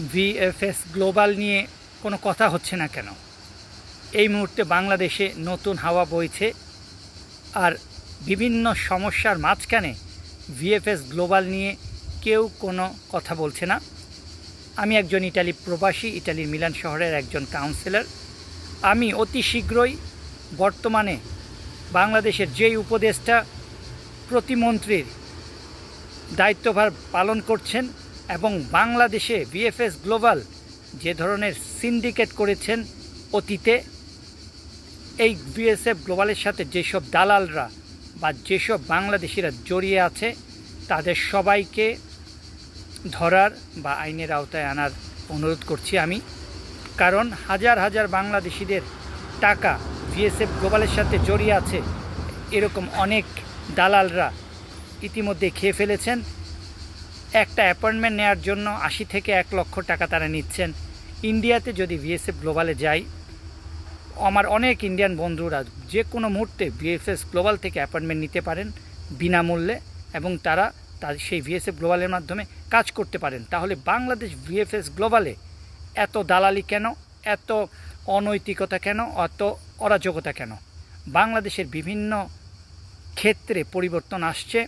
VFS global নিয়ে কোনো কথা হচ্ছে না কেন? এই মুহূর্তে বাংলাদেশে নতুন হাওয়া বইছে আর বিভিন্ন সমস্যার মাঝখানে ভিএফএস গ্লোবাল নিয়ে কেউ কোনো কথা বলছে না। আমি একজন ইটালি প্রবাসী, ইটালির মিলান শহরের একজন কাউন্সিলর। আমি অতি শীঘ্রই বর্তমানে বাংলাদেশের যেই উপদেষ্টা প্রতিমন্ত্রীর দায়িত্বভার পালন করছেন এবং বাংলাদেশে ভিএফএস গ্লোবাল যে ধরনের সিন্ডিকেট করেছেন অতীতে, এই বিএসএফ গ্লোবালের সাথে যেসব দালালরা বা যেসব বাংলাদেশিরা জড়িয়ে আছে, তাদের সবাইকে ধরার বা আইনের আওতায় আনার অনুরোধ করছি আমি। কারণ হাজার হাজার বাংলাদেশিদের টাকা ভিএসএফ গ্লোবালের সাথে জড়িয়ে আছে, এরকম অনেক দালালরা ইতিমধ্যে খেয়ে ফেলেছেন। একটা অ্যাপয়েন্টমেন্ট নেওয়ার জন্য আশি থেকে এক লক্ষ টাকা তারা নিচ্ছেন। ইন্ডিয়াতে যদি ভিএসএফ গ্লোবালে যাই, আমার অনেক ইন্ডিয়ান বন্ধুরা যে কোনো মুহূর্তে ভিএফএস গ্লোবাল থেকে অ্যাপয়েন্টমেন্ট নিতে পারেন বিনামূল্যে এবং তারা তার সেই ভিএসএফ গ্লোবালের মাধ্যমে কাজ করতে পারেন। তাহলে বাংলাদেশ ভিএফএস গ্লোবালে এত দালালি কেন? এত অনৈতিকতা কেন? এত অরাজকতা কেন? বাংলাদেশের বিভিন্ন ক্ষেত্রে পরিবর্তন আসছে।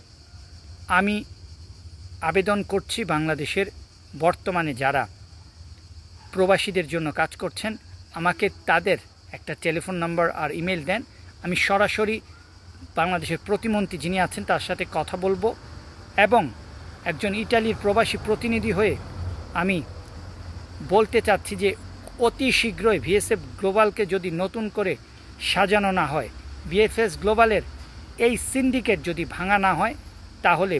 আমি আবেদন করছি বাংলাদেশের বর্তমানে যারা প্রবাসীদের জন্য কাজ করছেন, আমাকে তাদের একটা টেলিফোন নাম্বার আর ইমেল দেন। আমি সরাসরি বাংলাদেশের প্রতিমন্ত্রী যিনি আছেন, তার সাথে কথা বলব এবং একজন ইটালির প্রবাসী প্রতিনিধি হয়ে আমি বলতে চাচ্ছি যে অতি শীঘ্রই ভিএসএফ গ্লোবালকে যদি নতুন করে সাজানো না হয়, ভিএফএস গ্লোবালের এই সিন্ডিকেট যদি ভাঙা না হয়, তাহলে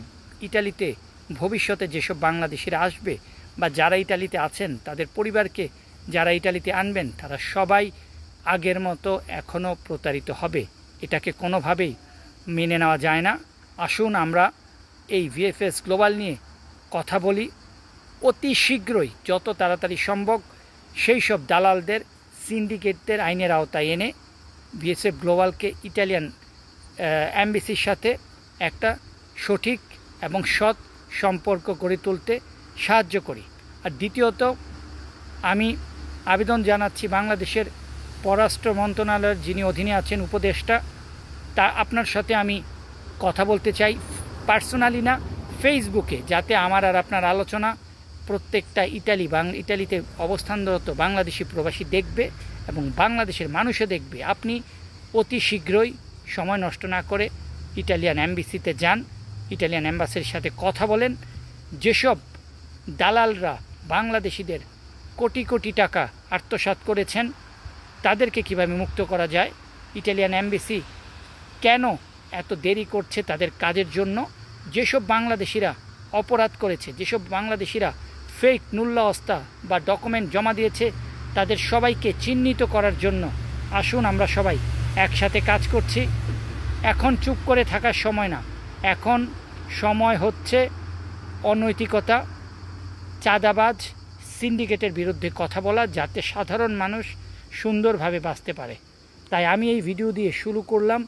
ইটালিতে ভবিষ্যতে যেসব বাংলাদেশিরা আসবে বা যারা ইটালিতে আছেন, তাদের পরিবারকে যারা ইটালিতে আনবেন, তারা সবাই আগের মতো এখনও প্রতারিত হবে। এটাকে কোনোভাবেই মেনে নেওয়া যায় না। আসুন আমরা এই ভিএফএস গ্লোবাল নিয়ে কথা বলি। অতি শীঘ্রই, যত তাড়াতাড়ি সম্ভব, সেই সব দালালদের, সিন্ডিকেটদের আইনের আওতায় এনে বিএসএফ গ্লোবালকে ইটালিয়ান অ্যাম্বিসির সাথে একটা সঠিক এবং সৎ সম্পর্ক গড়ে তুলতে সাহায্য করি। আর দ্বিতীয়ত, আমি আবেদন জানাচ্ছি বাংলাদেশের পররাষ্ট্র মন্ত্রণালয়ের যিনি অধীনে আছেন উপদেষ্টা, তা আপনার সাথে আমি কথা বলতে চাই পার্সোনালি না, ফেসবুকে, যাতে আমার আর আপনার আলোচনা প্রত্যেকটা ইটালি বাং ইটালিতে অবস্থানরত বাংলাদেশি প্রবাসী দেখবে এবং বাংলাদেশের মানুষও দেখবে। আপনি অতি শীঘ্রই সময় নষ্ট না করে ইটালিয়ান অ্যাম্বাসিতে যান। ইটালিয়ান অ্যাম্বাসির সাথে কথা বলেন, যেসব দালালরা বাংলাদেশিদের কোটি কোটি টাকা আত্মসাৎ করেছেন, তাদেরকে কীভাবে মুক্ত করা যায়? ইটালিয়ান অ্যাম্বাসি কেন এত দেরি করছে তাদের কাজের জন্য? যেসব বাংলাদেশিরা অপরাধ করেছে, যেসব বাংলাদেশিরা ফেক নুল্লা অস্তা বা ডকুমেন্ট জমা দিয়েছে, তাদের সবাইকে চিহ্নিত করার জন্য আসুন আমরা সবাই একসাথে কাজ করছি। এখন চুপ করে থাকার সময় না। এখন সময় হচ্ছে অনৈতিকতা, চাঁদাবাজ, সিন্ডিকেটের বিরুদ্ধে কথা বলা যাতে সাধারণ মানুষ সুন্দরভাবে বাঁচতে পারে। তাই আমি এই ভিডিও দিয়ে শুরু করলাম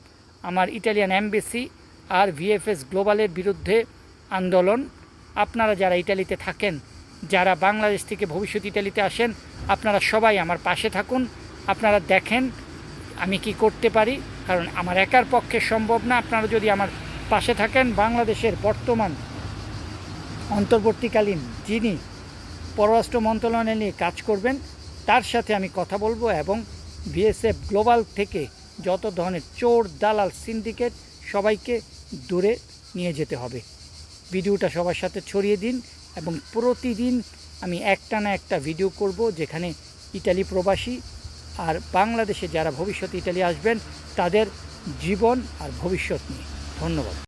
আমার ইটালিয়ান অ্যাম্বাসি আর ভিএফএস গ্লোবালের বিরুদ্ধে আন্দোলন। আপনারা যারা ইটালিতে থাকেন, যারা বাংলাদেশ থেকে ভবিষ্যৎ ইটালিতে আসেন, আপনারা সবাই আমার পাশে থাকুন। আপনারা দেখেন আমি কি করতে পারি, কারণ আমার একার পক্ষে সম্ভব না। আপনারা যদি আমার পাশে থাকেন বাংলাদেশের বর্তমান অন্তর্বর্তীকালীন যিনি পররাষ্ট্র মন্ত্রণালয় নিয়ে কাজ করবেন, তার সাথে আমি কথা বলব এবং বিএসএফ গ্লোবাল থেকে যত ধরনের চোর, দালাল, সিন্ডিকেট সবাইকে দূরে নিয়ে যেতে হবে। ভিডিওটা সবার সাথে ছড়িয়ে দিন এবং প্রতিদিন আমি একটা না একটা ভিডিও করব যেখানে ইটালি প্রবাসী আর বাংলাদেশে যারা ভবিষ্যতে ইটালি আসবেন, তাদের জীবন আর ভবিষ্যৎ নিয়ে। ধন্যবাদ